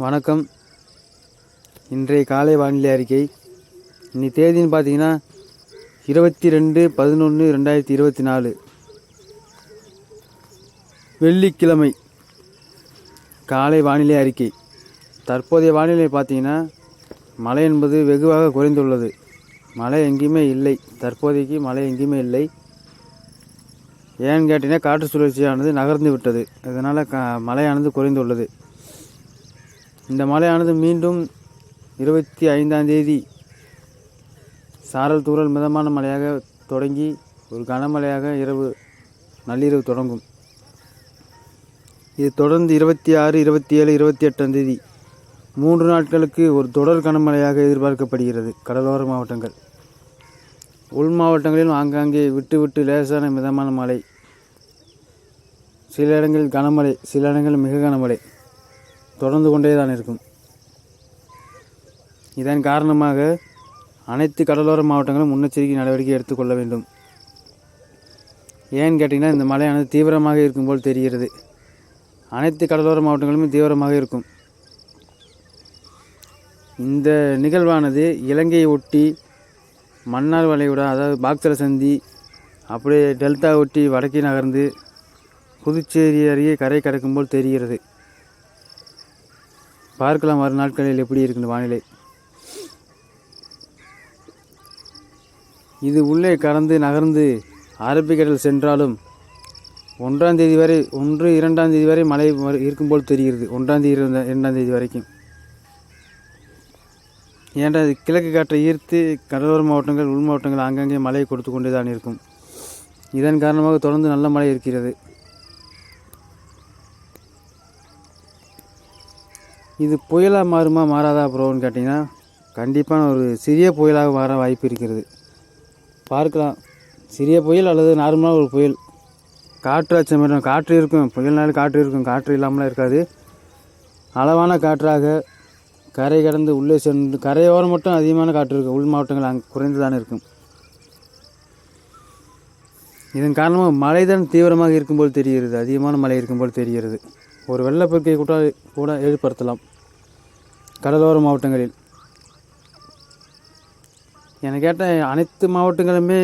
வணக்கம். இன்றைய காலை வானிலை அறிக்கை. இன்னைக்கு தேதின்னு பார்த்தீங்கன்னா இருபத்தி ரெண்டு பதினொன்று ரெண்டாயிரத்தி இருபத்தி நாலு. வெள்ளிக்கிழமை காலை வானிலை அறிக்கை. தற்போதைய வானிலை பார்த்தீங்கன்னா மழை என்பது வெகுவாக குறைந்துள்ளது. மழை எங்கேயுமே இல்லை. தற்போதைக்கு மழை எங்கேயுமே இல்லை. ஏன்னு கேட்டிங்கன்னா காற்று சுழற்சியானது நகர்ந்து விட்டது. இதனால் க மழையானது குறைந்துள்ளது. இந்த மழையானது மீண்டும் இருபத்தி ஐந்தாம் தேதி சாரல் தூறல் மிதமான மழையாக தொடங்கி ஒரு கனமழையாக இரவு நள்ளிரவு தொடங்கும். இது தொடர்ந்து இருபத்தி ஆறு இருபத்தி ஏழு இருபத்தி எட்டாம் தேதி மூன்று நாட்களுக்கு ஒரு தொடர் கனமழையாக எதிர்பார்க்கப்படுகிறது கடலோர மாவட்டங்கள். உள் மாவட்டங்களிலும் ஆங்காங்கே விட்டு விட்டு லேசான மிதமான மழை. சில இடங்களில் கனமழை சில இடங்களில் மிக கனமழை. தொடர்ந்து கொண்டே தான் இருக்கும். இதன் காரணமாக அனைத்து கடலோர மாவட்டங்களும் முன்னெச்சரிக்கை நடவடிக்கை எடுத்துக்கொள்ள வேண்டும். ஏன்னு கேட்டிங்கன்னா இந்த மழையானது தீவிரமாக இருக்கும் போல் தெரிகிறது. அனைத்து கடலோர மாவட்டங்களுமே தீவிரமாக இருக்கும். இந்த நிகழ்வானது இலங்கையை ஒட்டி மன்னார் வளைகுடா அதாவது பாக்சர சந்தி அப்படியே டெல்டா ஒட்டி வடக்கே நகர்ந்து புதுச்சேரி அருகே கரை கடக்கும் போல் தெரிகிறது. பார்க்கலாம் வரும் நாட்களில் எப்படி இருக்கின்ற வானிலை. இது உள்ளே கடந்து நகர்ந்து அரபிக்கடல் சென்றாலும் ஒன்றாம் தேதி வரை ஒன்று இரண்டாம் தேதி வரை மழை வரு- இருக்கும் போல் தெரிகிறது. ஒன்றாம் தேதி இரண்டாம் தேதி வரைக்கும். ஏன்டா இது கிழக்கு காற்றை ஈர்த்து கடலோர மாவட்டங்கள் உள் மாவட்டங்கள் ஆங்காங்கே மழை கொடுத்து கொண்டே தான் இருக்கும். இதன் காரணமாக தொடர்ந்து நல்ல மழை இருக்கிறது. இது புயலாக மாறுமா மாறாதா ப்ரோன்னு கேட்டிங்கன்னா கண்டிப்பாக ஒரு சிறிய புயலாக மாற வாய்ப்பு இருக்கிறது. பார்க்கலாம். சிறிய புயல் அல்லது நார்மலாக ஒரு புயல். காற்று அச்சம் காற்று இருக்கும். புயல்னாலும் காற்று இருக்கும். காற்று இல்லாமலாம் இருக்காது. அளவான காற்றாக கரை கடந்து உள்ளே சென்று கரையோரம் மட்டும் அதிகமான காற்று இருக்கும். உள் மாவட்டங்கள் அங்கே குறைந்து தானே இருக்கும். இதன் காரணமாக மழை தான் தீவிரமாக இருக்கும்போல் தெரிகிறது. அதிகமான மழை இருக்கும்போல் தெரிகிறது. ஒரு வெள்ளப்பெருக்கை கூட கூட ஏற்படுத்தலாம். கடலோர மாவட்டங்களில். என கேட்ட அனைத்து மாவட்டங்களுமே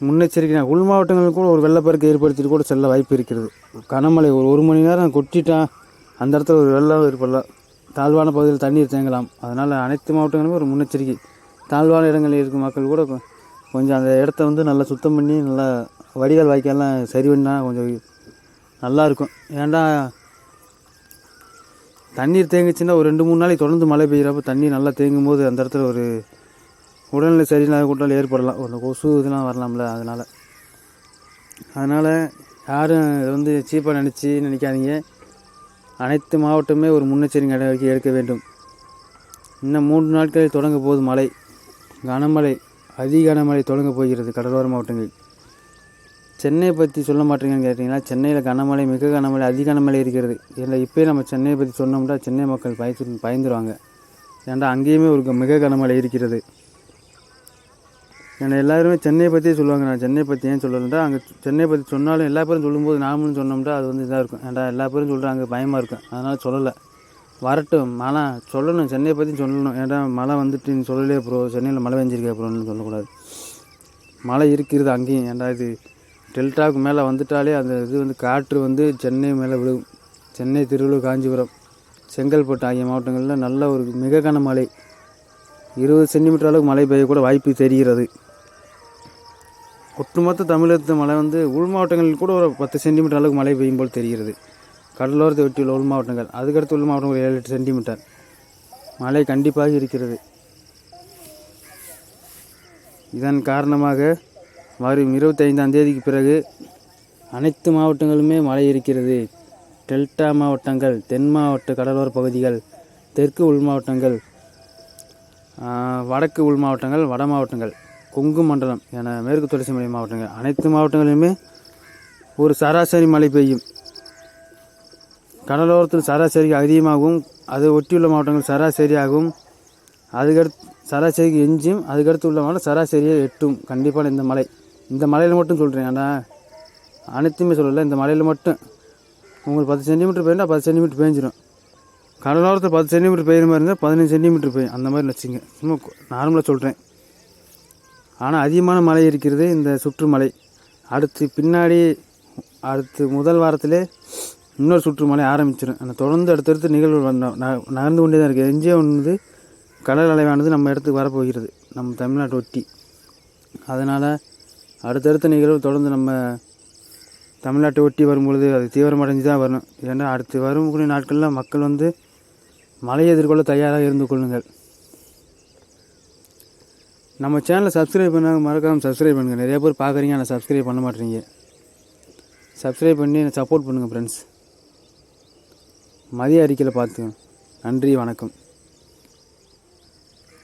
முன்னெச்சரிக்கை உள் மாவட்டங்களில் கூட ஒரு வெள்ளப்பெருக்கை ஏற்படுத்திட்டு கூட செல்ல வாய்ப்பு இருக்கிறது. கனமழை ஒரு ஒரு மணி நேரம் கொட்டிட்டால் அந்த இடத்துல ஒரு வெள்ளம் ஏற்படலாம். தாழ்வான பகுதியில் தண்ணீர் தேங்கலாம். அதனால் அனைத்து மாவட்டங்களுமே ஒரு முன்னெச்சரிக்கை. தாழ்வான இடங்களில் இருக்கும் மக்கள் கூட கொஞ்சம் அந்த இடத்த வந்து நல்லா சுத்தம் பண்ணி நல்லா வடிகால் வாய்க்கால்லாம் சரி பண்ணால் கொஞ்சம் நல்லா இருக்கும் ஏன்டா தண்ணீர் தேங்குச்சுன்னா ஒரு ரெண்டு மூணு நாளைக்கு தொடர்ந்து மழை பெய்கிறப்ப தண்ணி நல்லா தேங்கும் போது அந்த இடத்துல ஒரு உடல்நிலை சரியில்லாத கூட்டால் ஏற்படலாம். ஒரு கொசு இதெல்லாம் வரலாம்ல அதனால். அதனால் யாரும் இதை வந்து சீப்பாக நினச்சி நினைக்காதீங்க. அனைத்து மாவட்டமே ஒரு முன்னெச்சரிக்கை நடவடிக்கை எடுக்க வேண்டும். இன்னும் மூன்று நாட்களில் தொடங்க போகுது மழை. கனமழை அதிக கனமழை தொடங்க போகிறது கடலோர மாவட்டங்களில் சென்னையை பற்றி சொல்ல மாட்டேங்கன்னு கேட்டிங்கன்னா சென்னையில் கனமழை மிக கனமழை அதிக கனமழை இருக்கிறது. இல்லை இப்போயே நம்ம சென்னையை பற்றி சொன்னோம்னா சென்னை மக்கள் பயந்து பயந்துருவாங்க. ஏன்டா அங்கேயுமே ஒரு க- மிக கனமழை இருக்கிறது. ஏன்னா எல்லாருமே சென்னையை பற்றியே சொல்லுவாங்க. நான் சென்னை பற்றி ஏன் சொல்லலைன்றா அங்கே சென்னை பற்றி சொன்னாலும் எல்லா பேரும் சொல்லும்போது நாமளும் சொன்னோம்னா அது வந்து இதாக இருக்கும். ஏன்டா எல்லா பேரும் சொல்கிறாங்க பயமாக இருக்கும். அதனால் சொல்லலை. வரட்டும் மழை. சொல்லணும் சென்னையை பற்றி சொல்லணும். ஏன்டா மழை வந்துட்டு நீ சொல்லலையே ப்ரோ சென்னையில் மழை பெஞ்சிருக்கே ப்ரோன்னு சொல்லக்கூடாது. மழை இருக்கிறது அங்கேயும். ஏன்டா இது டெல்டாவுக்கு மேலே வந்துட்டாலே அந்த இது வந்து காற்று வந்து சென்னை மேலே விழுகும். சென்னை திருவள்ளூர் காஞ்சிபுரம் செங்கல்பட்டு ஆகிய மாவட்டங்களில் நல்ல ஒரு மிக கன மழை. இருபது சென்டிமீட்டர் அளவுக்கு மழை பெய்யக்கூட வாய்ப்பு தெரிகிறது. ஒட்டுமொத்த தமிழகத்து மழை வந்து உள் மாவட்டங்களில் கூட ஒரு பத்து சென்டிமீட்டர் அளவுக்கு மழை பெய்யும் போல் தெரிகிறது. கடலோரத்தை ஒட்டியுள்ள உள் மாவட்டங்கள் அதுக்கடுத்து உள் மாவட்டம் ஒரு ஏழு எட்டு சென்டிமீட்டர். மழை கண்டிப்பாக இருக்கிறது. இதன் காரணமாக வரும் இருபத்தைந்தாம் தேதிக்கு பிறகு அனைத்து மாவட்டங்களுமே மழை இருக்கிறது. டெல்டா மாவட்டங்கள் தென் மாவட்ட கடலோர பகுதிகள் தெற்கு உள் மாவட்டங்கள் வடக்கு உள் மாவட்டங்கள் வட மாவட்டங்கள் கொங்கு மண்டலம் என மேற்கு தொடர்ச்சி மலை மாவட்டங்கள். அனைத்து மாவட்டங்களிலுமே ஒரு சராசரி மழை பெய்யும். கடலோரத்தில் சராசரிக்கு அதிகமாகவும் அதை ஒட்டியுள்ள மாவட்டங்கள் சராசரியாகவும் அதுக்கடுத்து சராசரிக்கு எஞ்சும் அதுக்கடுத்து உள்ள மாவட்டம் சராசரியை எட்டும். கண்டிப்பான இந்த மலை இந்த மலையில் மட்டும் சொல்கிறேன் அனைத்துமே சொல்லலை இந்த மலையில் மட்டும். உங்களுக்கு பத்து சென்டிமீட்டர் பெய்யணும் பத்து சென்டிமீட்டர் பேஞ்சிடும் கடலோரத்தில் பத்து சென்டிமீட்டர் பெய்யுற மாதிரி இருந்தால் பதினஞ்சு சென்டிமீட்டர் பெய்யும். அந்த மாதிரி வச்சுங்க சும்மா நார்மலாக சொல்கிறேன் ஆனால் அதிகமான மழை இருக்கிறது இந்த சுற்றுமலை. அடுத்து பின்னாடி அடுத்து முதல் வாரத்திலே இன்னொரு சுற்றுமலை ஆரம்பிச்சிடும் அந்த தொடர்ந்து அடுத்தடுத்து நிகழ்வு வந்த- ந- நகர்ந்து கொண்டே தான் இருக்குது எஞ்சிய ஒன்று கடல் அலைவானது நம்ம இடத்துக்கு வரப்போகிறது. நம்ம தமிழ்நாட்டை ஒட்டி. அதனால் அடுத்தடுத்த நிகழ்வு தொடர்ந்து நம்ம தமிழ்நாட்டை ஒட்டி வரும்பொழுது அது தீவிரமடைஞ்சு தான் வரணும். ஏன்னா அடுத்து வரக்கூடிய நாட்களில் மக்கள் வந்து மழையை எதிர்கொள்ள தயாராக இருந்து கொள்ளுங்கள். நம்ம சேனலை சப்ஸ்கிரைப் பண்ணாங்க மறக்காமல் சப்ஸ்கிரைப் பண்ணுங்கள் நிறைய பேர் பார்க்குறீங்க ஆனால் சப்ஸ்கிரைப் பண்ண மாட்டேறீங்க சப்ஸ்கிரைப் பண்ணி சப்போர்ட் பண்ணுங்கள் ஃப்ரெண்ட்ஸ் மதிய அறிக்கையில் பார்த்துங்க நன்றி வணக்கம்.